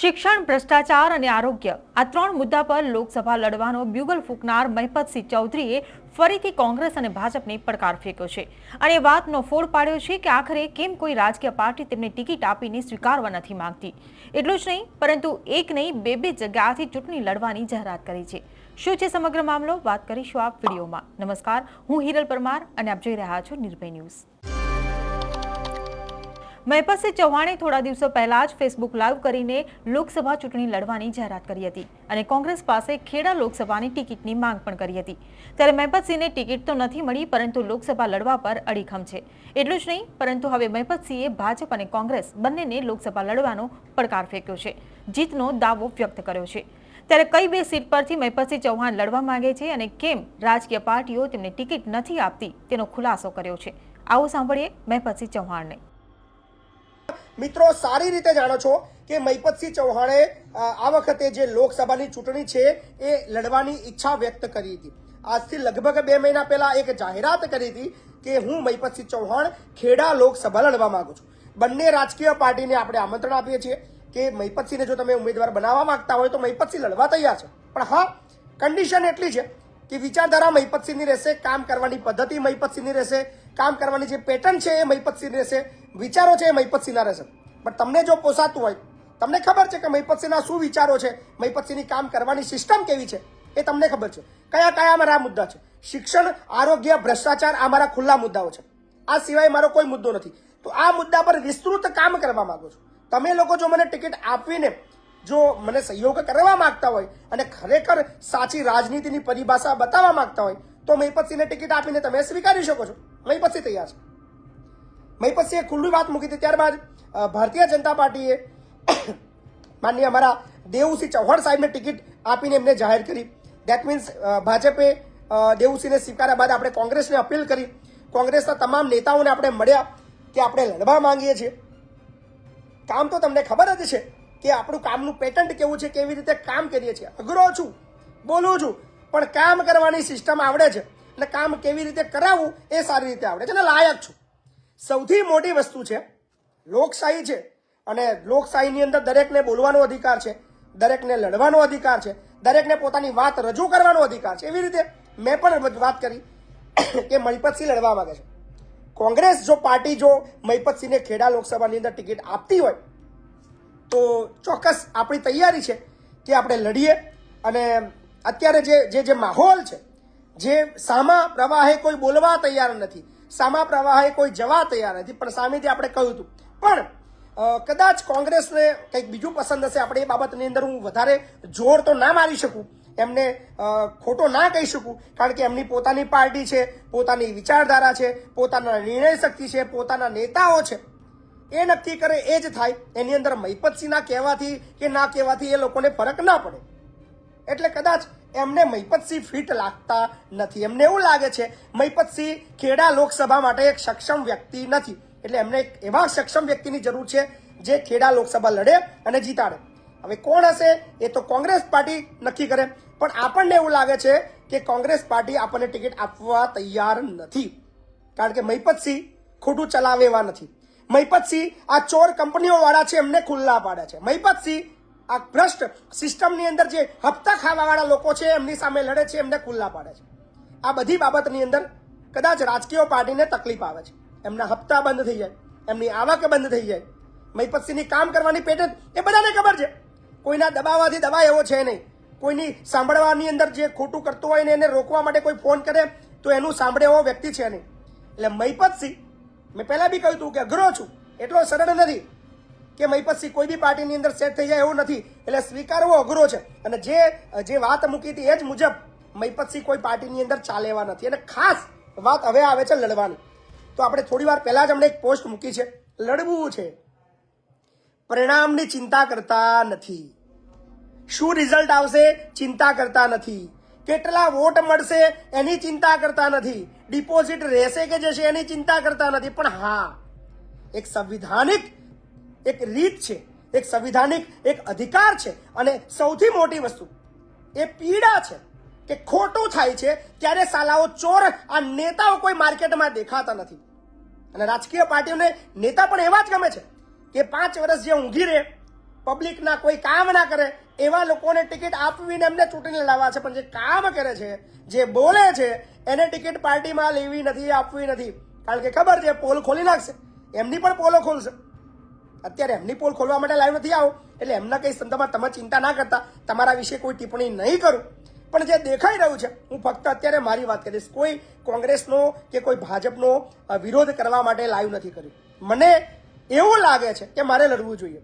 શિક્ષણ, ભ્રષ્ટાચાર અને આરોગ્ય આ ત્રણ મુદ્દા પર લોકસભા લડવાનો બ્યુગલ ફૂંકનાર મહેપતસિંહ ચૌધરીએ ફરીથી કોંગ્રેસ અને ભાજપને પડકાર ફેંક્યો છે. અને વાતનો ફોડ પાડ્યો છે કે આખરે કેમ કોઈ રાજકીય પાર્ટી તેમને ટિકિટ આપીને સ્વીકારવા નથી માંગતી. એટલું જ નહીં, પરંતુ એક નહીં, બે બે જગ્યાથી ચૂંટણી લડવાની જાહેરાત કરી છે. શું છે સમગ્ર મામલો? વાત કરીશું આ વિડીયોમાં. નમસ્કાર, હું હિરલ પરમાર અને આપ જોઈ રહ્યા છો નિર્ભય ન્યૂઝ. મહેપતસિંહ ચૌહાણે થોડા દિવસો પહેલા જ ફેસબુક લાઈવ કરીને લોકસભા ચૂંટણી લડવાની જાહેરાત કરી હતી અને કોંગ્રેસ પાસે ખેડા લોકસભાની ટિકિટની માંગ પણ કરી હતી. ત્યારે મહેપતસિંહને ટિકિટ તો નથી મળી, પરંતુ લોકસભા લડવા પર અડીખમ છે. એટલું જ નહીં, પરંતુ હવે મહેપતસિંહે ભાજપ અને કોંગ્રેસ બંનેને લોકસભા લડવાનો પડકાર ફેંક્યો છે, જીતનો દાવો વ્યક્ત કર્યો છે. ત્યારે કઈ બે સીટ પરથી મહેપતસિંહ ચૌહાણ લડવા માંગે છે અને કેમ રાજકીય પાર્ટીઓ તેમને ટિકિટ નથી આપતી, તેનો ખુલાસો કર્યો છે. આવો સાંભળીએ મહેપતસિંહ ચૌહાણને. મિત્રો, સારી રીતે જાણો છો કે મહિપતસિંહ ચૌહાણે આ વખતે જે લોકસભાની ચૂંટણી છે, એ લડવાની ઈચ્છા વ્યક્ત કરી હતી. આજથી લગભગ બે મહિના પહેલા એક જાહેરાત કરી હતી કે હું મહિપતસિંહ ચૌહાણ ખેડા લોકસભા લડવા માંગુ છું. બંને રાજકીય પાર્ટીને આપણે આમંત્રણ આપીએ છીએ કે મહિપતસિંહને જો તમે ઉમેદવાર બનાવવા માંગતા હોય તો મહિપતસિંહ લડવા તૈયાર છે. પણ હા કન્ડિશન એટલી છે કે વિચારધારા મહિપતસિંહની રહેશે, કામ કરવાની પદ્ધતિ મહિપતસિંહની રહેશે, કામ કરવાની જે પેટર્ન છે એ મહિપતસિંહની રહેશે. વિચારો છે એ મહિપતસિંહના રહેશે. પણ તમને જો પોસાતું હોય, તમને ખબર છે કે મહિપતસિંહના શું વિચારો છે? મહિપતસિંહની કામ કરવાની સિસ્ટમ કેવી છે? એ તમને ખબર છે. કયા કયા મારા મુદ્દા છે? શિક્ષણ, આરોગ્ય, ભ્રષ્ટાચાર આ મારા ખુલ્લા મુદ્દાઓ છે. આ સિવાય મારો કોઈ મુદ્દો નથી. તો આ મુદ્દા પર વિસ્તૃત કામ કરવા માંગુ છું. તમે લોકો જો મને ટિકિટ આપીને જો મને સહયોગ કરવા માંગતા હોય અને ખરેખર સાચી રાજનીતિની પરિભાષા બતાવવા માંગતા હોય, તો મહિપતસિંહને ટિકિટ આપીને તમે સ્વીકારી શકો છો. મહિપતસિંહ તૈયાર છે. મહિપતસિંહે ખુલ્લી વાત મૂકી હતી. ત્યારબાદ ભારતીય જનતા પાર્ટીએ માનનીય અમારા દેવુસિંહ ચૌહાણ સાહેબને ટિકિટ આપીને એમને જાહેર કરી. દેટ મીન્સ ભાજપે દેવુસિંહને સ્વીકાર્યા બાદ આપણે કોંગ્રેસને અપીલ કરી. કોંગ્રેસના તમામ નેતાઓને આપણે મળ્યા કે આપણે લડવા માંગીએ છીએ. કામ તો તમને ખબર જ છે કે આપણું કામનું પેટન્ટ કેવું છે, કેવી રીતે કામ કરીએ છીએ. અઘરો છું, બોલું છું, પણ કામ કરવાની સિસ્ટમ આવડે છે. અને કામ કેવી રીતે કરાવવું એ સારી રીતે આવડે છે અને લાયક છું. સૌથી મોટી વસ્તુ છે, લોકશાહી છે, અને લોકશાહીની અંદર દરેકને બોલવાનો અધિકાર છે, દરેકને લડવાનો અધિકાર છે, દરેકને પોતાની વાત રજૂ કરવાનો અધિકાર છે. એવી રીતે મેં પણ વાત કરી કે મહિપતસિંહ લડવા માંગે છે. કોંગ્રેસ જો પાર્ટી જો મહિપતસિંહને ખેડા લોકસભાની અંદર ટિકિટ આપતી હોય, તો ચોક્કસ આપણી તૈયારી છે કે આપણે લડીએ અને અત્યારે જે જે માહોલ છે, જે સામા પ્રવાહે કોઈ બોલવા તૈયાર નથી સામા પ્રવાહે કોઈ જવા તૈયાર નથી. પણ સામેથી આપણે કહ્યું હતું. પણ કદાચ કોંગ્રેસને કંઈક બીજું પસંદ હશે, આપણે એ બાબતની અંદર હું વધારે જોર તો ના મારી શકું. એમને ખોટો ના કહી શકું. કારણ કે એમની પોતાની પાર્ટી છે, પોતાની વિચારધારા છે, પોતાના નિર્ણય શક્તિ છે, પોતાના નેતાઓ છે. એ નક્કી કરે એ જ થાય. એની અંદર મહિપતસિંહના કહેવાથી કે ના કહેવાથી એ લોકોને ફરક ના પડે. એટલે કદાચ એમને મહિપતસિંહ ફિટ લાગતા નથી. એમને એવું લાગે છે મહિપતસિંહ ખેડા લોકસભા માટે એક સક્ષમ વ્યક્તિ નથી. એટલે એમને એક એવા સક્ષમ વ્યક્તિની જરૂર છે, જે ખેડા લોકસભા લડે અને જીતાડે. હવે કોણ હશે? એ તો કોંગ્રેસ પાર્ટી નક્કી કરે. પણ આપણને એવું લાગે છે કે કોંગ્રેસ પાર્ટી આપણને ટિકિટ આપવા તૈયાર નથી. કારણ કે મહિપતસિંહ ખોટું ચલાવે એવા નથી. મહિપતસિંહ આ ચોર કંપનીઓ વાળા છે, એમને ખુલ્લા પાડે છે. મહિપતસિંહ આ ભ્રષ્ટ સિસ્ટમની અંદર જે હપ્તા ખાવાવાળા લોકો છે, એમની સામે લડે છે, એમને ખુલ્લા પાડે છે. આ બધી બાબતની અંદર કદાચ રાજકીય પાર્ટીને તકલીફ આવે છે. એમના હપ્તા બંધ થઈ જાય, એમની આવક બંધ થઈ જાય. મહિપતસિંહની કામ કરવાની પેટર્ન એ બધાને ખબર છે. કોઈના દબાવવાથી દબાવ એવો છે નહીં. કોઈની સાંભળવાની અંદર જે ખોટું કરતો હોય ને એને રોકવા માટે કોઈ ફોન કરે, તો એનું સાંભળે એવો વ્યક્તિ છે નહીં. એટલે મહિપતસિંહ, મેં પહેલાં બી કહ્યું હતું કે અઘરો છું. એટલો સરળ નથી. કે મહીપતસિંહ કોઈ બી પાર્ટીની અંદર સેટ થઈ જાય એવું નથી. એટલે સ્વીકારવો અઘરો છે. અને જે જે વાત મૂકી હતી એ જ મુજબ મહીપતસિંહ કોઈ પાર્ટીની અંદર ચાલેવા નથી. અને ખાસ વાત હવે આવે છે લડવાની. તો આપણે થોડી વાર પહેલા જ અમને એક પોસ્ટ મૂકી છે. લડવું છે. પરિણામની ચિંતા કરતા નથી. શું રિઝલ્ટ આવશે? ચિંતા કરતા નથી. કેટલા વોટ મળશે? એની ચિંતા કરતા નથી. ડિપોઝિટ રહેશે કે જશે એની ચિંતા કરતા નથી. પણ હા, એક સંવિધાનિક એક રીત છે, એક સંવિધાનિક, એક અધિકાર છે અને સૌથી મોટી વસ્તુ, એ પીડા છે કે ખોટું થાય છે ત્યારે સાલાઓ ચોર આ નેતાઓ કોઈ માર્કેટમાં દેખાતા નથી. અને રાજકીય પાર્ટીઓને નેતા પણ એવા જ ગમે છે કે પાંચ વર્ષ જે ઊંઘી રહે, પબ્લિકના કોઈ કામ ના કરે, એવા લોકોને ટિકિટ આપવીને એમને ચૂંટણી લડાવવા છે, પણ જે કામ કરે છે, જે બોલે છે, એને ટિકિટ પાર્ટીમાં લેવી નથી, આપવી નથી. કારણ કે ખબર છે, પોલ ખોલી નાખશે, એમની પણ પોલો ખોલશે. અત્યારે એમની પોલ ખોલવા માટે લાઈવ નથી આવો. એટલે એમના કઈ સંદર્ભમાં તમે ચિંતા ના કરતા. તમારા વિશે કોઈ ટિપ્પણી નહીં કરું. પણ જે દેખાઈ રહ્યું છે, હું ફક્ત અત્યારે મારી વાત કરીશ. કોઈ કોંગ્રેસનો કે કોઈ ભાજપનો વિરોધ કરવા માટે લાઈવ નથી કર્યું. મને એવું લાગે છે કે મારે લડવું જોઈએ.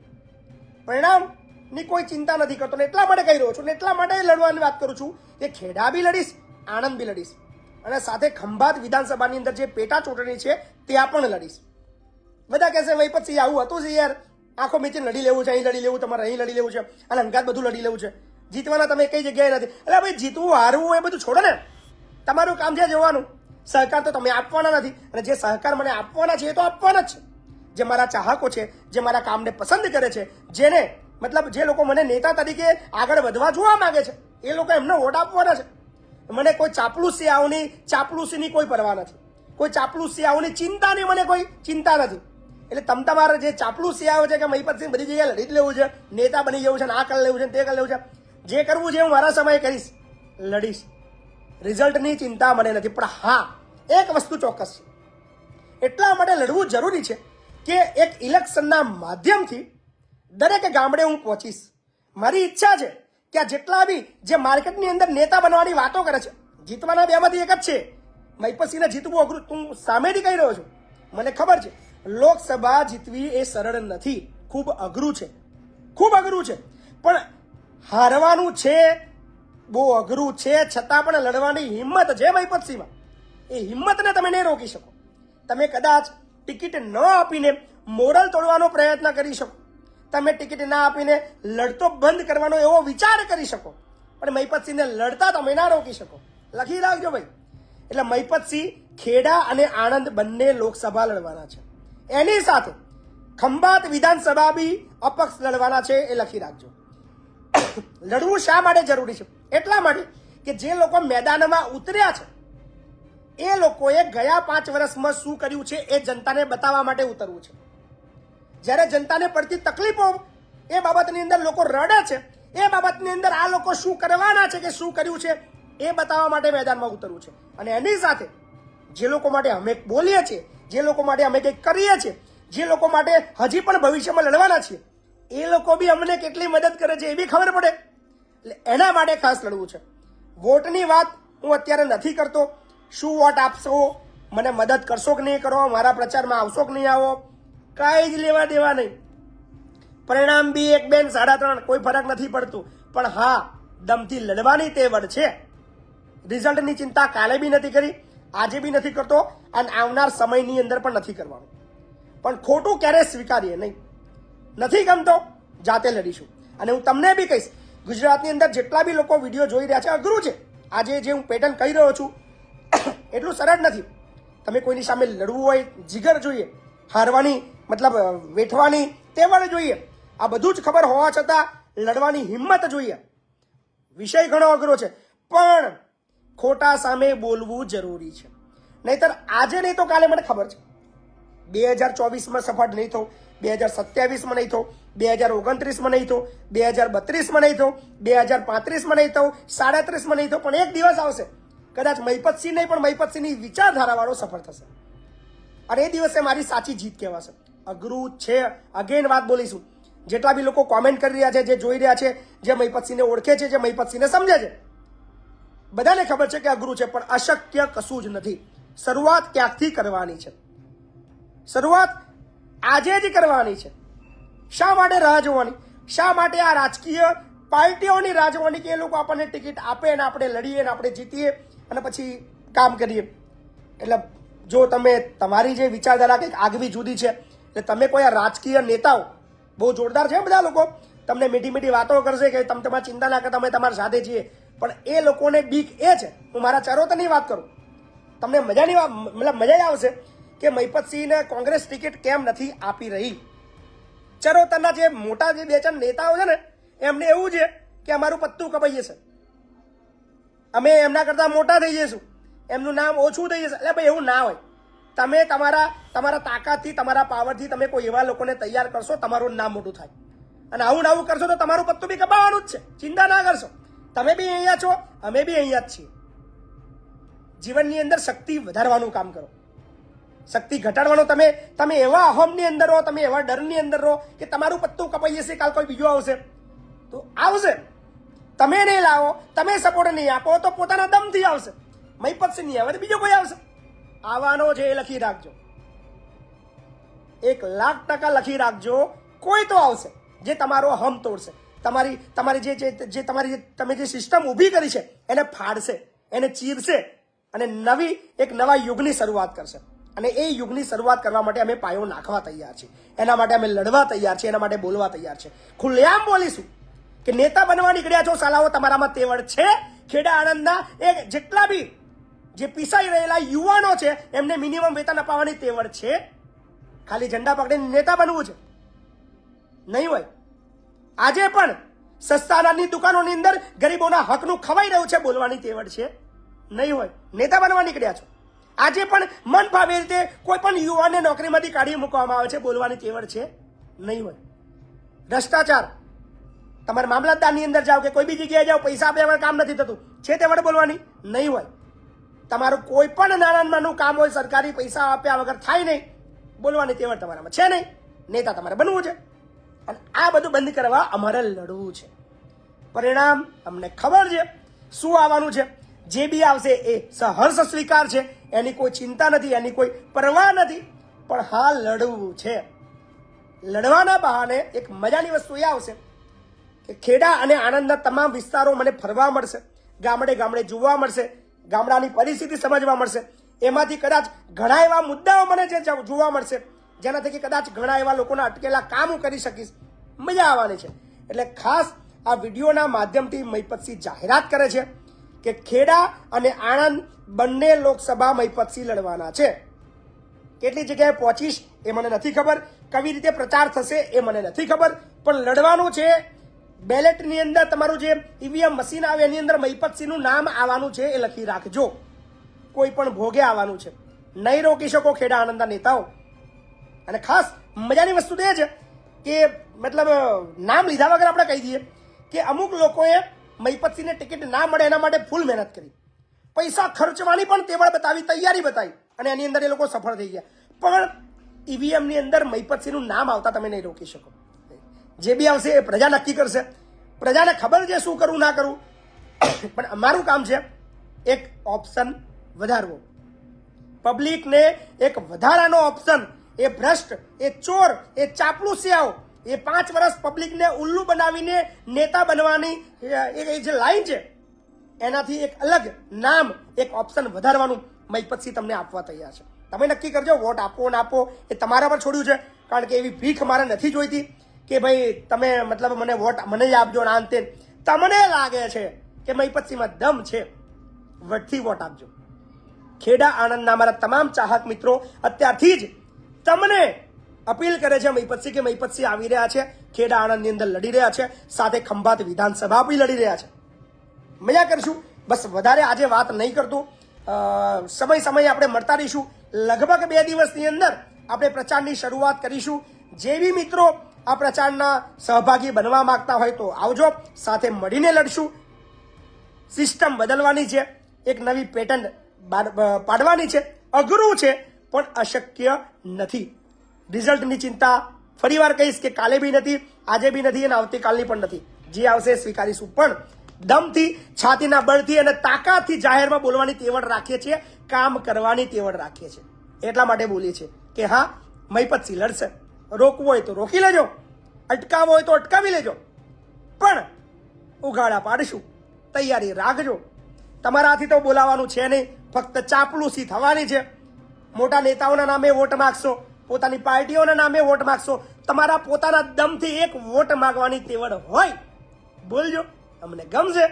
પરિણામની કોઈ ચિંતા નથી કરતો ને એટલા માટે કહી રહ્યો છું ને એટલા માટે લડવાની વાત કરું છું કે ખેડા બી લડીશ, આણંદ બી લડીશ. અને સાથે ખંભાત વિધાનસભાની અંદર જે પેટા ચૂંટણી છે, ત્યાં પણ લડીશ. બધા કહેશે, ભાઈ, પછી આવું હતું છે યાર. આખો મેચી લડી લેવું છે, અહીં લડી લેવું, તમારે અહીં લડી લેવું છે. અને અંગાત બધું લડી લેવું છે. જીતવાના તમે કઈ જગ્યાએ નથી. એટલે ભાઈ, જીતવું, હારવું એ બધું છોડો ને. તમારું કામ છે જોવાનું. સહકાર તો તમે આપવાના નથી. અને જે સહકાર મને આપવાના છે એ તો આપવાના જ છે. જે મારા ચાહકો છે, જે મારા કામને પસંદ કરે છે, જેને મતલબ જે લોકો મને નેતા તરીકે આગળ વધવા જોવા માંગે છે, એ લોકો એમને વોટ આપવાના છે. મને કોઈ ચાપલુસિયાઓની, ચાપલુસીની કોઈ પરવા નથી. કોઈ ચાપલુસિયાઓની ચિંતાની મને કોઈ ચિંતા નથી. એટલે તમ તમારે જે ચાપલુસિયાઓ છે કે મહીપતસિંહ બધી જગ્યાએ લડી લેવું છે, નેતા બની જવું છે આ કરી લેવું છે તે કરી લેવું છે. જે કરવું છે હું મારા સમયે કરીશ, લડીશ. રિઝલ્ટની ચિંતા મને નથી, પણ હા, એક વસ્તુ ચોક્કસ છે. એટલા માટે લડવું જરૂરી છે કે એક ઇલેક્શનના માધ્યમથી દરેક ગામડે હું પહોંચીશ. મારી ઈચ્છા છે કે આ જેટલા બી જે માર્કેટની અંદર નેતા બનવાની વાતો કરે છે, જીતવાના બેમાંથી એક જ છે. મહિપતસિંહને જીતવું અઘરું, તું સામેથી કહી રહ્યો છું. મને ખબર છે. લોકસભા જીતવી એ સરળ નથી. ખૂબ અઘરું છે. ખૂબ અઘરું છે. પણ હારવાનું છે, બહુ અઘરું છે, છતાં પણ લડવાની હિંમત છે મહિપતસિંહમાં એ હિંમતને તમે નહીં રોકી શકો. તમે કદાચ ટિકિટ ન આપીને મોરલ તોડવાનો પ્રયત્ન કરી શકો. તમે ટિકિટ ના આપીને લડતો બંધ કરવાનો એવો વિચાર કરી શકો. પણ મહિપતસિંહને લડતા તમે ના રોકી શકો. લખી રાખજો ભાઈ. એટલે મહિપતસિંહ ખેડા અને આણંદ બંને લોકસભા લડવાના છે. એની સાથે ખંભાત વિધાનસભા બી અપક્ષ લડવાના છે એ લખી રાખજો. લડવું શા માટે જરૂરી છે? એટલા માટે કે જે લોકો મેદાનમાં ઉતર્યા છે, એ લોકોએ ગયા પાંચ વર્ષમાં શું કર્યું છે એ જનતાને બતાવવા માટે ઉતરવું છે. જ્યારે જનતાને પડતી તકલીફો એ બાબતની અંદર લોકો રડે છે, એ બાબતની અંદર આ લોકો શું કરવાના છે કે શું કર્યું છે એ બતાવવા માટે મેદાનમાં ઉતરવું છે. અને એની સાથે જે લોકો માટે અમે બોલીએ છીએ જે લોકો માટે અમે કંઈક કરીએ છીએ, જે લોકો માટે હજી પણ ભવિષ્યમાં લડવાના છીએ, એ લોકો બી અમને કેટલી મદદ કરે છે એ બી ખબર પડે. એટલે એના માટે ખાસ લડવું છે. વોટની વાત હું અત્યારે નથી કરતો. શું વોટ આપશો? મને મદદ કરશો કે નહીં કરો? મારા પ્રચારમાં આવશો કે નહીં આવો? કાંઈ જ લેવા દેવા નહીં. પરિણામ બી એક બેન સાડા ત્રણ, કોઈ ફરક નથી પડતું. પણ હા, દમથી લડવાની તેવડ છે. રિઝલ્ટની ચિંતા કાલે બી નથી કરી. આજે બી નથી કરતો અને આવનાર સમયની અંદર પણ નથી કરવાનું. પણ ખોટું ક્યારેય સ્વીકારીએ? નહીં. નથી ગમતો? જાતે લડીશું. અને હું તમને બી કહીશ, ગુજરાતની અંદર જેટલા બી લોકો વીડિયો જોઈ રહ્યા છે, અઘરું છે. આજે જે હું પેટર્ન કહી રહ્યો છું, એટલું સરળ નથી. તમે કોઈની સામે લડવું હોય, જીગર જોઈએ, હારવાની, મતલબ વેઠવાની તેવડ જોઈએ. આ બધું જ ખબર હોવા છતાં લડવાની હિંમત જોઈએ. વિષય ઘણો અઘરો છે. પણ ખોટા સામે બોલવું જરૂરી છે. નહીતર આજે નહીં તો કાલે મને ખબર છે. બે હજાર ચોવીસમાં સફળ નહીં થો, બે હજાર સત્યાવીસમાં નહીં થો, બે હજાર ઓગણત્રીસમાં નહીં થો, બે હજાર બત્રીસમાં નહીં થો, બે હજાર પાંત્રીસમાં નહીં થો, સાડત્રીસમાં નહીં થો, પણ એક દિવસ આવશે. કદાચ મહિપતસિંહ નહીં, પણ મહિપતસિંહની વિચારધારાવાળો સફળ થશે. અને એ દિવસે મારી સાચી જીત કહેવાશે. અઘરું છે. અગેન વાત બોલીશું. જેટલા બી લોકો કોમેન્ટ કરી રહ્યા છે, જે જોઈ રહ્યા છે, જે મહિપતસિંહને ઓળખે છે, જે મહિપતસિંહને સમજે છે બધાને ખબર છે કે અઘરું છે, પણ અશક્ય કશું જ નથી. શરૂઆત ક્યાંકથી કરવાની છે? શરૂઆત આજે જ કરવાની છે. શા માટે રાહ જોવાની? શા માટે આ રાજકીય પાર્ટીઓની રાહ જોવાની કે એ લોકો આપણને ટિકિટ આપે અને આપણે લડીએ અને આપણે જીતીએ અને પછી કામ કરીએ? એટલે જો તમે તમારી જે વિચારધારા કંઈક આગવી જુદી છે, એટલે તમે કોઈ આ રાજકીય નેતાઓ, બહુ જોરદાર છે બધા લોકો, તમને મીઠી મીઠી વાતો કરશે કે તમે તમારી ચિંતા ના કરતા અમે તમારી સાથે છીએ. પણ એ લોકોને બીક એ છે. હું મારા ચરોતરની વાત કરું. તમને મજાની મતલબ મજા આવશે કે મહિપતસિંહને કોંગ્રેસ ટિકિટ કેમ નથી આપી રહી? ચરોતરના જે મોટા જે બે ચાર નેતાઓ છે ને, એમને એવું છે કે અમારું પત્તું કપાઈ જશે. અમે એમના કરતાં મોટા થઈ જઈશું. એમનું નામ ઓછું થઈ જશે. એટલે ભાઈ, એવું ના હોય. તમે તમારા તમારા તાકાતથી, તમારા પાવરથી તમે કોઈ એવા લોકોને તૈયાર કરશો, તમારું નામ મોટું થાય. અને આવું આવું કરશો તો તમારું પત્તું બી કપાવવાનું જ છે. ચિંતા ના કરશો. તમે બી અહીંયા છો, અમે બી અહીંયા જ છીએ. જીવનની અંદર શક્તિ વધારવાનું કામ કરો. શક્તિ ઘટાડવાનો તમે તમે એવા અહમની અંદર રહો, તમે એવા ડરની અંદર રહો કે તમારું પત્તું કપાઈ જશે, કાલ કોઈ બીજું આવશે. તો આવશે. તમે નહીં લાવો, તમે સપોર્ટ નહીં આપો, તો પોતાના દમથી આવશે. મહીપત નહીં આવે તો બીજો કોઈ આવશે. આવવાનો છે એ લખી રાખજો. એક લાખ ટકા લખી રાખજો, કોઈ તો આવશે, જે તમારો હમ તોડશે. તમારી તમારી જે, જે- તમારી તમે જે સિસ્ટમ ઊભી કરી છે, એને ફાડશે, એને ચીરશે, અને નવી, એક નવા યુગની શરૂઆત કરશે. અને એ યુગની શરૂઆત કરવા માટે અમે પાયો નાખવા તૈયાર છીએ. એના માટે અમે લડવા તૈયાર છીએ, એના માટે બોલવા તૈયાર છે ખુલ્લેઆમ બોલીશું કે નેતા બનવા નીકળ્યા છો સાલાઓ તમારામાં તેવડ છે, ખેડા આણંદના એ જેટલા બી જે પીસાઈ રહેલા યુવાનો છે, એમને મિનિમમ વેતન અપાવવાની તેવડ છે. ખાલી ઝંડા પકડીને નેતા બનવું છે. નહીં હોય. આજે પણ સસ્તા અનાજની દુકાનોની અંદર ગરીબોના હકનું ખવાઈ રહ્યું છે બોલવાની તેવડ છે. નહીં હોય. નેતા બનવા નીકળ્યા છો. આજે પણ મન ભાવે રીતે કોઈ પણ યુવાનને નોકરીમાંથી કાઢી મૂકવામાં આવે છે બોલવાની તેવડ છે. નહીં હોય. ભ્રષ્ટાચાર. તમારે મામલતદારની અંદર જાઓ કે કોઈ બી જગ્યાએ જાઓ, પૈસા આપ્યા વગર કામ નથી થતું. છે તે વડે બોલવાની? નહીં હોય. તમારું કોઈ પણ નાનાનું કામ હોય, સરકારી પૈસા આપ્યા વગર થાય નહીં. બોલવાની તેવડ તમારામાં છે નહીં. નેતા તમારે બનવું છે. અને આ બધું બંધ કરવા અમારે લડવું છે. પરિણામ અમને ખબર છે. શું આવવાનું છે? જે બી આવશે એ સહર્ષ સ્વીકાર છે. એની કોઈ ચિંતા નથી, એની કોઈ પરવા નથી. પણ હા લડવું છે. લડવાના બહાને એક મજાની વસ્તુ એ આવશે કે ખેડા અને આણંદના તમામ વિસ્તારો મને ફરવા મળશે, ગામડે ગામડે જોવા મળશે, ગામડાની પરિસ્થિતિ સમજવા મળશે. એમાંથી કદાચ ઘણા એવા મુદ્દાઓ મને જે જોવા મળશે. જેનાથી કે કદાચ ઘણા એવા લોકોના અટકેલા કામ કરી શકીશ. મજા આવવાની છે. એટલે ખાસ આ વિડીયોના માધ્યમથી મહિપતસિંહ જાહેરાત કરે છે કે ખેડા અને આણંદ બંને લોકસભા મહિપતસિંહ લડવાના છે. કેટલી જગ્યાએ પહોંચીશ એ મને નથી ખબર. કવી રીતે પ્રચાર થશે એ મને નથી ખબર. પણ લડવાનું છે. બેલેટની અંદર તમારું જે ઈવીએમ મશીન આવે એની અંદર મહિપતસિંહનું નામ આવવાનું છે એ લખી રાખજો. કોઈ પણ ભોગે આવવાનું છે. નહીં રોકી શકો ખેડા આનંદના નેતાઓ. અને ખાસ મજાની વસ્તુ તો એ છે કે મતલબ નામ લીધા વગર આપણે કહી દઈએ કે અમુક લોકોએ મહિપતસિંહને ટિકિટ ના મળે એના માટે ફૂલ મહેનત કરી. પૈસા ખર્ચવાની પણ તેવળ બતાવી, તૈયારી બતાવી અને એની અંદર એ લોકો સફળ થઈ ગયા. પણ ઈવીએમની અંદર મહિપતસિંહનું નામ આવતા તમે નહીં રોકી શકો. જે બી આવશે એ પ્રજા નક્કી કરશે. પ્રજાને ખબર છે શું કરવું ના કરવું પણ અમારું કામ છે એક ઓપ્શન વધારવો. પબ્લિકને એક વધારાનો ઓપ્શન એ ભ્રષ્ટ, એ ચોર, એ ચાપલુસિયાઓ એ પાંચ વર્ષ પબ્લિકને ઉલ્લુ બનાવીને નેતા બનવાની, એ જે લાઈન છે, એનાથી એક અલગ નામ, એક ઓપ્શન વધારવાનું મહિપતસિંહ તમને આપવા તૈયાર છે. તમે નક્કી કરજો વોટ આપો ના આપો, એ તમારા પર છોડ્યું છે. કારણ કે એવી ભીખ મારે નથી જોઈતી કે ભાઈ તમે મતલબ મને વોટ મને જ આપજો ના અંતે. તમને લાગે છે કે મહિપતસિંહમાં દમ છે વટથી વોટ આપજો. ખેડા આણંદના મારા તમામ ચાહક મિત્રો, અત્યારથી જ તમને અપીલ કરે છે મહિપતસિંહ કે મહિપતસિંહ આવી રહ્યા છે, ખેડા આણંદની અંદર લડી રહ્યા છે, સાથે ખંભાત વિધાનસભા બી લડી રહ્યા છે. મજા કરશું. બસ વધારે આજે વાત નહીં કરતું. સમય સમય આપણે મળતા રહીશું. લગભગ બે દિવસની અંદર આપણે પ્રચારની શરૂઆત કરીશું. જે બી મિત્રો આ પ્રચારના સહભાગી બનવા માંગતા હોય તો આવજો. સાથે મળીને લડશું. સિસ્ટમ બદલવાની છે. એક નવી પેટર્ન પાડવાની છે. અઘરું છે. પણ અશક્ય નથી. રિઝલ્ટની ચિંતા ફરીવાર કહીશ કે કાલે બી નથી, આજે બી નથી અને આવતીકાલની પણ નથી. જે આવશે સ્વીકારીશું. પણ દમથી, છાતીના બળથી અને તાકાતથી જાહેરમાં બોલવાની તેવડ રાખીએ છીએ, કામ કરવાની તેવડ રાખીએ છીએ. એટલા માટે બોલીએ છીએ કે હા મહીપતસિંહ લડશે રોકવું હોય તો રોકી લેજો. અટકાવવો હોય તો અટકાવી લેજો. પણ ઉઘાડા પાડશું. તૈયારી રાખજો. તમારાથી તો બોલાવાનું છે નહીં. ફક્ત ચાપલુસી થવાની છે. મોટા નેતાઓના નામે વોટ માગશો, પોતાની પાર્ટીઓના નામે વોટ માગશો, તમારા પોતાના દમથી એક વોટ માગવાની તેવડ હોય. બોલજો અમને ગમશે.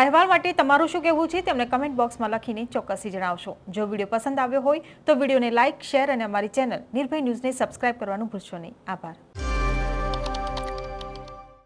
અહેવાલ માટે તમારું શું કહેવું છે તેમને કમેન્ટ બોક્સમાં લખીને ચોક્કસથી જણાવશો. જો વીડિયો પસંદ આવ્યો હોય તો વિડીયોને લાઇક શેર અને અમારી ચેનલ નિર્ભય ન્યૂઝને સબસ્ક્રાઇબ કરવાનું ભૂલશો નહીં. આભાર.